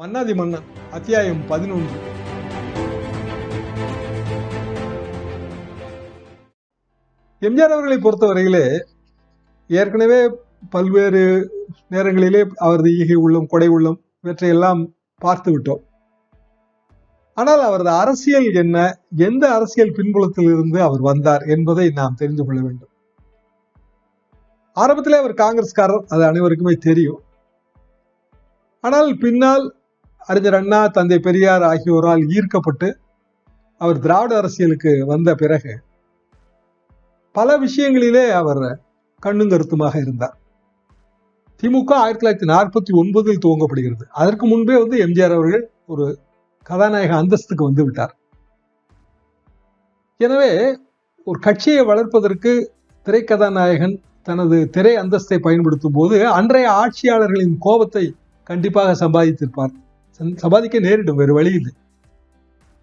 மன்னாதி மன்னன் அத்தியாயம் பதினொன்று. எம்ஜிஆர் அவர்களை பொறுத்தவரையிலே ஏற்கனவே பல்வேறு நேரங்களிலே அவரது ஈகை உள்ளம் கொடை உள்ளம் இவற்றையெல்லாம் பார்த்து விட்டோம். ஆனால் அவரது அரசியல் என்ன எந்த அரசியல் பின்புலத்தில் இருந்து அவர் வந்தார் என்பதை நாம் தெரிந்து கொள்ள வேண்டும். ஆரம்பத்திலே அவர் காங்கிரஸ்காரர் அது அனைவருக்குமே தெரியும். ஆனால் பின்னால் அறிஞர் அண்ணா தந்தை பெரியார் ஆகியோரால் ஈர்க்கப்பட்டு அவர் திராவிட அரசியலுக்கு வந்த பிறகு பல விஷயங்களிலே அவர் கண்ணும் கருத்துமாக இருந்தார். திமுக ஆயிரத்தி தொள்ளாயிரத்தி நாற்பத்தி ஒன்பதில் துவங்கப்படுகிறது. அதற்கு முன்பே வந்து எம்ஜிஆர் அவர்கள் ஒரு கதாநாயக அந்தஸ்துக்கு வந்து விட்டார். எனவே ஒரு கட்சியை வளர்ப்பதற்கு திரைக்கதாநாயகன் தனது திரை அந்தஸ்தை பயன்படுத்தும் போது அன்றைய ஆட்சியாளர்களின் கோபத்தை கண்டிப்பாக சம்பாதித்திருப்பார். சம்பாதிக்க நேரிடும் வேறு வழி இல்லை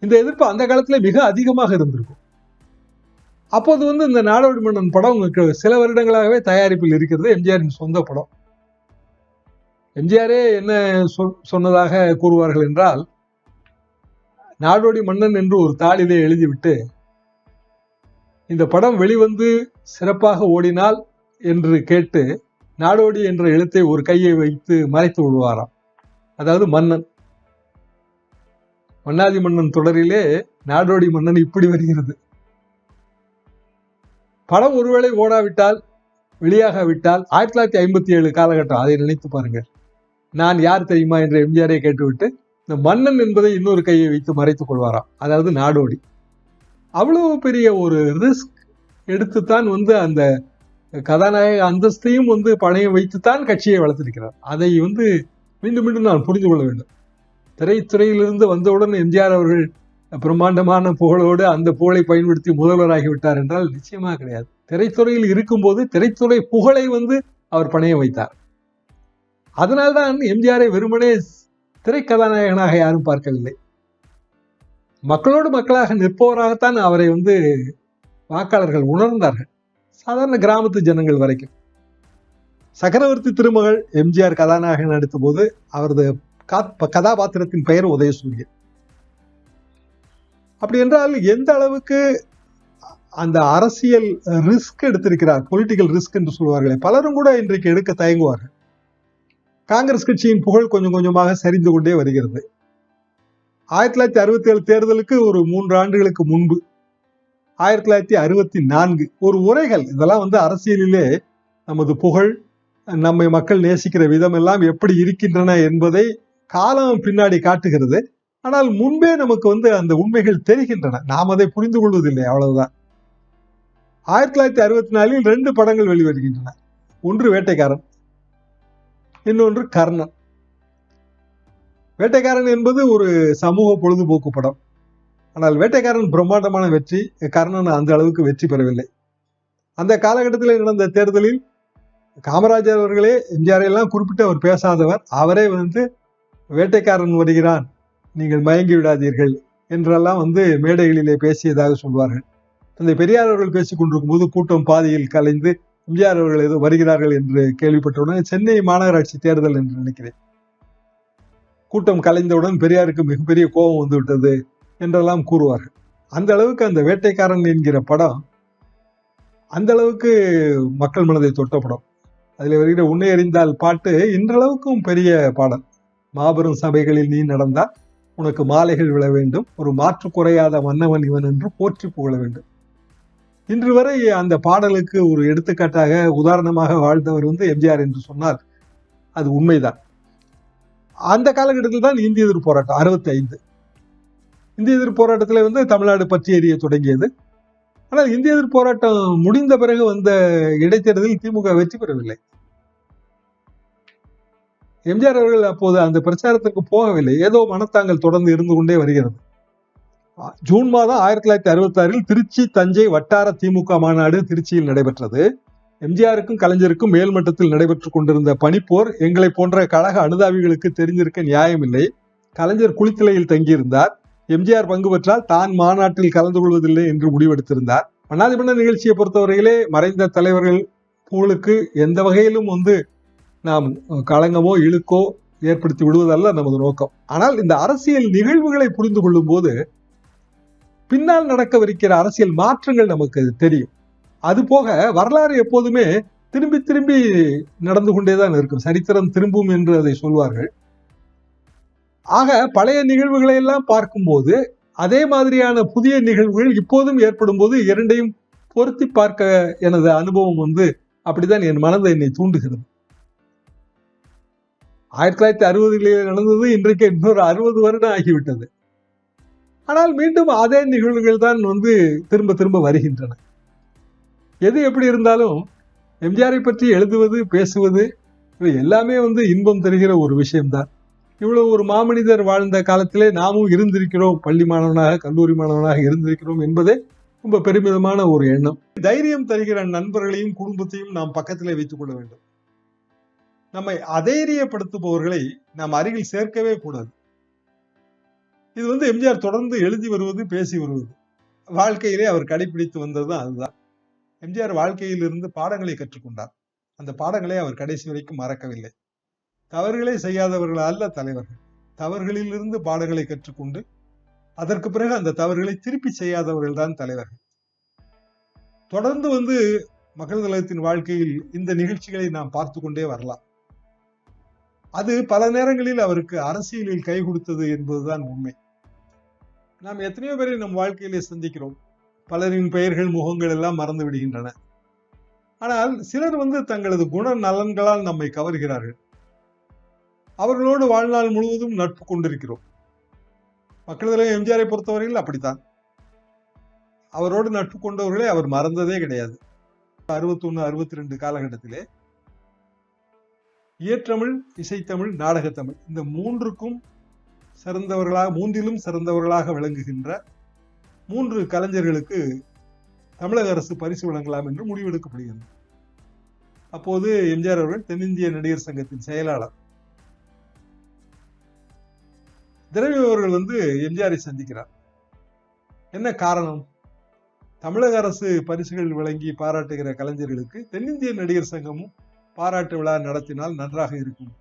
இந்த எதிர்ப்பு அந்த காலத்துல மிக அதிகமாக இருந்திருக்கும். அப்போது வந்து இந்த நாடோடி மன்னன் படம் உங்களுக்கு சில வருடங்களாகவே தயாரிப்பில் இருக்கிறது எம்ஜிஆரின் சொந்த படம். எம்ஜிஆரே என்ன சொ- சொன்னதாக கூறுவார்கள் என்றால் நாடோடி மன்னன் என்று ஒரு தாளிலே எழுதிவிட்டு இந்த படம் வெளிவந்து சிறப்பாக ஓடினால் என்று கேட்டு நாடோடி என்ற எழுத்தை ஒரு கையை வைத்து மறைத்து விடுவாராம். அதாவது மன்னன். மன்னாதி மன்னன் தொடரிலே நாடோடி மன்னன் இப்படி வருகிறது. படம் ஒருவேளை ஓடாவிட்டால் வெளியாகாவிட்டால் ஆயிரத்தி தொள்ளாயிரத்தி ஐம்பத்தி ஏழு காலகட்டம் அதை நினைத்து பாருங்கள். நான் யார் தெரியுமா என்று எம்ஜிஆரை கேட்டுவிட்டு இந்த மன்னன் என்பதை இன்னொரு கையை வைத்து மறைத்துக் கொள்வாராம். அதாவது நாடோடி. அவ்வளவு பெரிய ஒரு ரிஸ்க் எடுத்துத்தான் வந்து அந்த கதாநாயக அந்தஸ்தையும் வந்து பணையம் வைத்துத்தான் கட்சியை வளர்த்திருக்கிறார். அதை வந்து மீண்டும் மீண்டும் நான் புரிந்து கொள்ள வேண்டும். திரைத்துறையிலிருந்து வந்தவுடன் எம்ஜிஆர் அவர்கள் பிரம்மாண்டமான புகழோடு அந்த புகழை பயன்படுத்தி முதல்வராகி விட்டார் என்றால் நிச்சயமாக கிடையாது. திரைத்துறையில் இருக்கும்போது திரைத்துறை புகழை வந்து அவர் பணைய வைத்தார். அதனால்தான் எம்ஜிஆரை வெறுமனே திரைக்கதாநாயகனாக யாரும் பார்க்கவில்லை. மக்களோடு மக்களாக நிற்பவராகத்தான் அவரை வந்து வாக்காளர்கள் உணர்ந்தார்கள். சாதாரண கிராமத்து ஜனங்கள் வரைக்கும். சக்கரவர்த்தி திருமகள் எம்ஜிஆர் கதாநாயகன் நடித்த போது அவரது கதாபாத்திரத்தின் பெயர் உதயசூரியன். அப்படி என்றால் எந்த அளவுக்கு அந்த அரசியல் ரிஸ்க் எடுத்திருக்கிறார் பொலிட்டிக்கல் ரிஸ்க் என்று சொல்வார்களே பலரும் கூட இன்றைக்கு எடுக்க தயங்குவார்கள். காங்கிரஸ் கட்சியின் புகழ் கொஞ்சம் கொஞ்சமாக சரிந்து கொண்டே வருகிறது. ஆயிரத்தி தொள்ளாயிரத்தி அறுபத்தி ஏழு தேர்தலுக்கு ஒரு மூன்று ஆண்டுகளுக்கு முன்பு ஆயிரத்தி தொள்ளாயிரத்தி அறுபத்தி நான்கு ஒரு உரைகள் இதெல்லாம் வந்து அரசியலிலே நமது புகழ் நம்மை மக்கள் நேசிக்கிற விதம் எல்லாம் எப்படி இருக்கின்றன என்பதை காலம் பின்னாடி காட்டுகிறது. ஆனால் முன்பே நமக்கு வந்து அந்த உண்மைகள் தெரிகின்றன. நாம் அதை புரிந்து கொள்வதில்லை அவ்வளவுதான். ஆயிரத்தி தொள்ளாயிரத்தி அறுபத்தி நாலில் ரெண்டு படங்கள் வெளிவருகின்றன. ஒன்று வேட்டைக்காரன் இன்னொன்று கர்ணன். வேட்டைக்காரன் என்பது ஒரு சமூக பொழுதுபோக்கு படம். ஆனால் வேட்டைக்காரன் பிரம்மாண்டமான வெற்றி கர்ணன் அந்த அளவுக்கு வெற்றி பெறவில்லை. அந்த காலகட்டத்தில் நடந்த தேர்தலில் காமராஜர் அவர்களே எம்ஜிஆர் எல்லாம் குறிப்பிட்டு அவர் பேசாதவர். அவரே வந்து வேட்டைக்காரன் வருகிறான். நீங்கள் மயங்கி விடாதீர்கள் என்றெல்லாம் வந்து மேடைகளிலே பேசியதாக சொல்வார்கள். தந்தை பெரியார் அவர்கள் பேசிக் கொண்டிருக்கும் போது கூட்டம் பாதியில் கலைந்து எம்ஜிஆர் அவர்கள் ஏதோ வருகிறார்கள் என்று கேள்விப்பட்டவுடன் சென்னை மாநகராட்சி தேர்தல் என்று நினைக்கிறேன். கூட்டம் கலைந்தவுடன் பெரியாருக்கு மிகப்பெரிய கோபம் வந்துவிட்டது என்றெல்லாம் கூறுவார்கள். அந்த அளவுக்கு அந்த வேட்டைக்காரன் என்கிற படம் அந்த அளவுக்கு மக்கள் மனதை தொட்ட படம். அதில் வருகிற உன்னை அறிந்தால் பாட்டு இன்றளவுக்கும் பெரிய பாடல். மாபெரும் சபைகளில் நீ நடந்தால் உனக்கு மாலைகள் விழ வேண்டும். ஒரு மாற்று குறையாத மன்னவன் இவன் என்று போற்றி புகழ வேண்டும். இன்று வரை அந்த பாடலுக்கு ஒரு எடுத்துக்காட்டாக உதாரணமாக வாழ்ந்தவர் வந்து எம்ஜிஆர் என்று சொன்னால் அது உண்மைதான். அந்த காலகட்டத்தில் தான் இந்திய எதிர்ப்பு போராட்டம் அறுபத்தி ஐந்து இந்திய எதிர்ப்பு போராட்டத்தில் வந்து தமிழ்நாடு பற்றி எரிய தொடங்கியது. ஆனால் இந்திய எதிர்ப்பு போராட்டம் முடிந்த பிறகு வந்த இடைத்தேர்தலில் திமுக வெற்றி பெறவில்லை. எம்ஜிஆர் அவர்கள் அப்போது அந்த பிரச்சாரத்துக்கு போகவில்லை. ஏதோ மனத்தாங்கள் தொடர்ந்து இருந்து கொண்டே வருகிறது. ஜூன் மாதம் ஆயிரத்தி தொள்ளாயிரத்தி அறுபத்தி ஆறில் திருச்சி தஞ்சை வட்டார திமுக மாநாடு திருச்சியில் நடைபெற்றது. எம்ஜிஆருக்கும் கலைஞருக்கும் மேல்மட்டத்தில் நடைபெற்றுக் கொண்டிருந்த பனிப்போர் எங்களை போன்ற கழக அனுதாபிகளுக்கு தெரிஞ்சிருக்க நியாயமில்லை. கலைஞர் குளித்தலையில் தங்கியிருந்தார். எம்ஜிஆர் பங்கு பெற்றால் தான் மாநாட்டில் கலந்து கொள்வதில்லை என்று முடிவெடுத்திருந்தார். மன்னாதிமன்ற நிகழ்ச்சியை பொறுத்தவரையிலே மறைந்த தலைவர்கள் புகழுக்கு எந்த வகையிலும் வந்து நாம் களங்கமோ இழுக்கோ ஏற்படுத்தி விடுவதல்ல நமது நோக்கம். ஆனால் இந்த அரசியல் நிகழ்வுகளை புரிந்து கொள்ளும் போது பின்னால் நடக்கவிருக்கிற அரசியல் மாற்றங்கள் நமக்கு தெரியும். அது போக வரலாறு எப்போதுமே திரும்பி திரும்பி நடந்து கொண்டேதான் இருக்கும். சரித்திரம் திரும்பும் என்று அதை சொல்வார்கள். ஆக பழைய நிகழ்வுகளை எல்லாம் பார்க்கும்போது அதே மாதிரியான புதிய நிகழ்வுகள் இப்போதும் ஏற்படும் போது இரண்டையும் பொருத்தி பார்க்க எனது அனுபவம் வந்து அப்படிதான் என் மனதை என்னை தூண்டுகிறது. ஆயிரத்தி தொள்ளாயிரத்தி அறுபதுகளிலே நடந்தது இன்றைக்கு இன்னொரு அறுபது வருடம் ஆகிவிட்டது. ஆனால் மீண்டும் அதே நிகழ்வுகள் தான் வந்து திரும்ப திரும்ப வருகின்றன. எது எப்படி இருந்தாலும் எம்ஜிஆரை பற்றி எழுதுவது பேசுவது இவை எல்லாமே வந்து இன்பம் தருகிற ஒரு விஷயம்தான். இவ்வளவு ஒரு மாமனிதர் வாழ்ந்த காலத்திலே நாமும் இருந்திருக்கிறோம் பள்ளி மாணவனாக கல்லூரி மாணவனாக இருந்திருக்கிறோம் என்பதே ரொம்ப பெருமிதமான ஒரு எண்ணம். தைரியம் தருகிற நண்பர்களையும் குடும்பத்தையும் நாம் பக்கத்திலே வைத்துக் கொள்ள வேண்டும். நம்மை அதைரியப்படுத்துபவர்களை நாம் அருகில் சேர்க்கவே கூடாது. இது வந்து எம்ஜிஆர் தொடர்ந்து எழுதி வருவது பேசி வருவது. வாழ்க்கையிலே அவர் கடைபிடித்து வந்தது அதுதான். எம்ஜிஆர் வாழ்க்கையிலிருந்து பாடங்களை கற்றுக்கொண்டார். அந்த பாடங்களை அவர் கடைசி வரைக்கும் மறக்கவில்லை. தவறுகளை செய்யாதவர்கள் அல்ல தலைவர்கள். தவறுகளிலிருந்து பாடங்களை கற்றுக்கொண்டு அதற்கு பிறகு அந்த தவறுகளை திருப்பி செய்யாதவர்கள் தான் தலைவர்கள். தொடர்ந்து வந்து மக்கள் தளத்தின் வாழ்க்கையில் இந்த நிகழ்ச்சிகளை நாம் பார்த்து கொண்டே வரலாம். அது பல நேரங்களில் அவருக்கு அரசியலில் கை கொடுத்தது என்பதுதான் உண்மை. நாம் எத்தனையோ பேரை நம் வாழ்க்கையிலே சந்திக்கிறோம். பலரின் பெயர்கள் முகங்கள் எல்லாம் மறந்து விடுகின்றன. ஆனால் சிலர் வந்து தங்களது குண நலன்களால் நம்மை கவர்கிறார்கள். அவர்களோடு வாழ்நாள் முழுவதும் நட்பு கொண்டிருக்கிறோம். மக்கள் எம்ஜிஆரை பொறுத்தவரையில் அப்படித்தான். அவரோடு நட்பு கொண்டவர்களை அவர் மறந்ததே கிடையாது. அறுபத்தி ஒண்ணு அறுபத்தி ரெண்டு காலகட்டத்திலே இயற்றமிழ் இசைத்தமிழ் நாடகத்தமிழ். இந்த மூன்றுக்கும் சிறந்தவர்களாக மூன்றிலும் சிறந்தவர்களாக விளங்குகின்ற மூன்று கலைஞர்களுக்கு தமிழக அரசு பரிசு வழங்கலாம் என்று முடிவெடுக்கப்படுகிறது. அப்போது எம்ஜிஆர் அவர்கள் தென்னிந்திய நடிகர் சங்கத்தின் செயலாளர். திரவி அவர்கள் வந்து எம்ஜிஆரை சந்திக்கிறார். என்ன காரணம்? தமிழக அரசு பரிசுகள் வழங்கி பாராட்டுகிற கலைஞர்களுக்கு தென்னிந்திய நடிகர் சங்கமும் பாராட்டு விழா நடத்தினால் நன்றாக இருக்கும்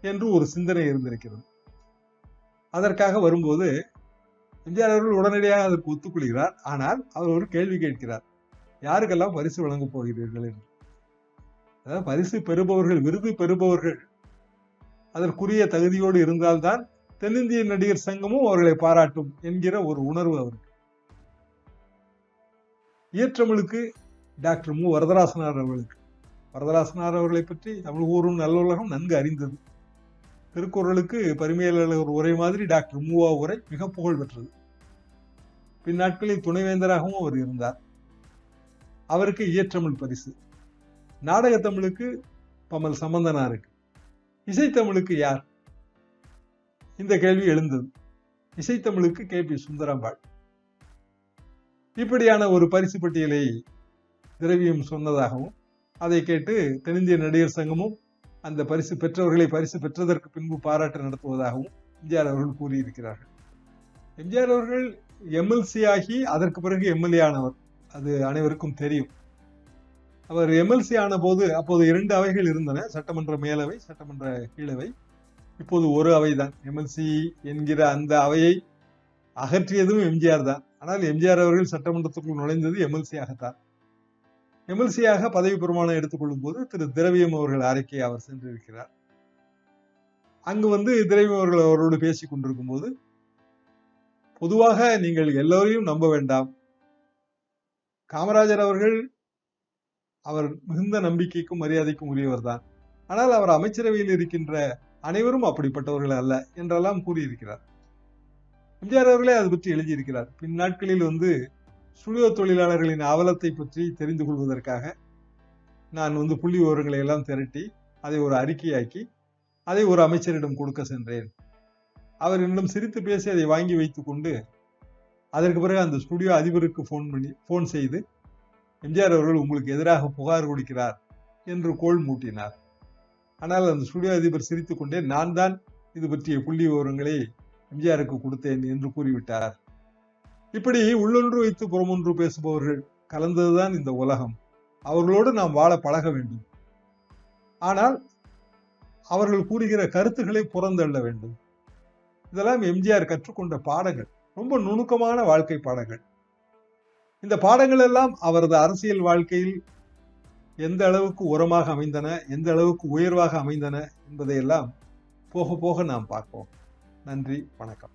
என்று ஒரு சிந்தனை இருந்திருக்கிறது. அதற்காக வரும்போது எம்ஜிஆர் அவர்கள் உடனடியாக அதற்கு ஒத்துக்கொள்கிறார். ஆனால் அவர் ஒரு கேள்வி கேட்கிறார். யாருக்கெல்லாம் பரிசு வழங்கப் போகிறீர்கள் என்று? அதாவது பரிசு பெறுபவர்கள் விருது பெறுபவர்கள் அதற்குரிய தகுதியோடு இருந்தால்தான் தென்னிந்திய நடிகர் சங்கமும் அவர்களை பாராட்டும் என்கிற ஒரு உணர்வு அவருக்கு. இயற்றமிழுக்கு டாக்டர் மு. வரதராசனார் அவர்களுக்கு. வரதராசனார் அவர்களை பற்றி தமிழ் நல்ல நல்லுலகம் நன்கு அறிந்தது. திருக்குறளுக்கு பரிமையாளர் ஒரு உரை மாதிரி டாக்டர் மூவா உரை மிக புகழ் பெற்றது பின்னாட்களில் துணைவேந்தராகவும் அவர் இருந்தார். அவருக்கு இயற்றமிழ் பரிசு. நாடக தமிழுக்கு பமல் சம்பந்தனாருக்கு. இசைத்தமிழுக்கு யார்? இந்த கேள்வி எழுந்தது. இசைத்தமிழுக்கு கே. பி. சுந்தரம்பாள். இப்படியான ஒரு பரிசு பட்டியலை திரவியம் சொன்னதாகவும் அதை கேட்டு தென்னிந்திய நடிகர் சங்கமும் அந்த பரிசு பெற்றவர்களை பரிசு பெற்றதற்கு பின்பு பாராட்டு நடத்துவதாகவும் எம்ஜிஆர் அவர்கள் கூறியிருக்கிறார்கள். எம்ஜிஆர் அவர்கள் எம்எல்சி ஆகி அதற்கு பிறகு எம்எல்ஏ ஆனவர். அது அனைவருக்கும் தெரியும். அவர் எம்எல்சி ஆன போது அப்போது இரண்டு அவைகள் இருந்தன. சட்டமன்ற மேலவை சட்டமன்ற கீழவை. இப்போது ஒரு அவை தான் எம்எல்சி என்கிற அந்த அவையை அகற்றியதும் எம்ஜிஆர் தான். ஆனால் எம்ஜிஆர் அவர்கள் சட்டமன்றத்துக்குள் நுழைந்தது எம்எல்சி ஆகத்தான். எம்எல்சியாக பதவி பிரமாணம் எடுத்துக்கொள்ளும் போது திரு திரவியம் அவர்கள் அறிக்கை அவர் சென்றிருக்கிறார். அங்கு வந்து திரவியம் அவர்கள் அவரோடு பேசிக் கொண்டிருக்கும் போது பொதுவாக நீங்கள் எல்லோரையும் நம்ப வேண்டாம். காமராஜர் அவர்கள் அவர் மிகுந்த நம்பிக்கைக்கும் மரியாதைக்கும் உரியவர் தான். ஆனால் அவர் அமைச்சரவையில் இருக்கின்ற அனைவரும் அப்படிப்பட்டவர்கள் அல்ல என்றெல்லாம் கூறியிருக்கிறார். எம்ஜிஆர் அவர்களே அது பற்றி எழுதியிருக்கிறார். பின் நாட்களில் வந்து ஸ்டுடியோ தொழிலாளர்களின் அவலத்தை பற்றி தெரிந்து கொள்வதற்காக நான் வந்து புள்ளி விவரங்களை எல்லாம் திரட்டி அதை ஒரு அறிக்கையாக்கி அதை ஒரு அமைச்சரிடம் கொடுக்க சென்றேன். அவர் என்னிடம் சிரித்து பேசி அதை வாங்கி வைத்து கொண்டு அதற்கு பிறகு அந்த ஸ்டுடியோ அதிபருக்கு ஃபோன் பண்ணி ஃபோன் செய்து எம்ஜிஆர் அவர்கள் உங்களுக்கு எதிராக புகார் கொடுக்கிறார் என்று கோல் மூட்டினார். ஆனால் அந்த ஸ்டுடியோ அதிபர் சிரித்துக்கொண்டே நான் தான் இது பற்றிய புள்ளி விவரங்களை எம்ஜிஆருக்கு கொடுத்தேன் என்று கூறிவிட்டார். இப்படி உள்ளொன்று வைத்து புறமொன்று பேசுபவர்கள் கலந்ததுதான் இந்த உலகம். அவர்களோடு நாம் வாழ பழக வேண்டும். ஆனால் அவர்கள் கூறுகிற கருத்துக்களை புறந்தள்ள வேண்டும். இதெல்லாம் எம்ஜிஆர் கற்றுக்கொண்ட பாடங்கள். ரொம்ப நுணுக்கமான வாழ்க்கை பாடங்கள். இந்த பாடங்கள் எல்லாம் அவரது அரசியல் வாழ்க்கையில் எந்த அளவுக்கு உரமாக அமைந்தன எந்த அளவுக்கு உயர்வாக அமைந்தன என்பதையெல்லாம் போக போக நாம் பார்ப்போம். நன்றி வணக்கம்.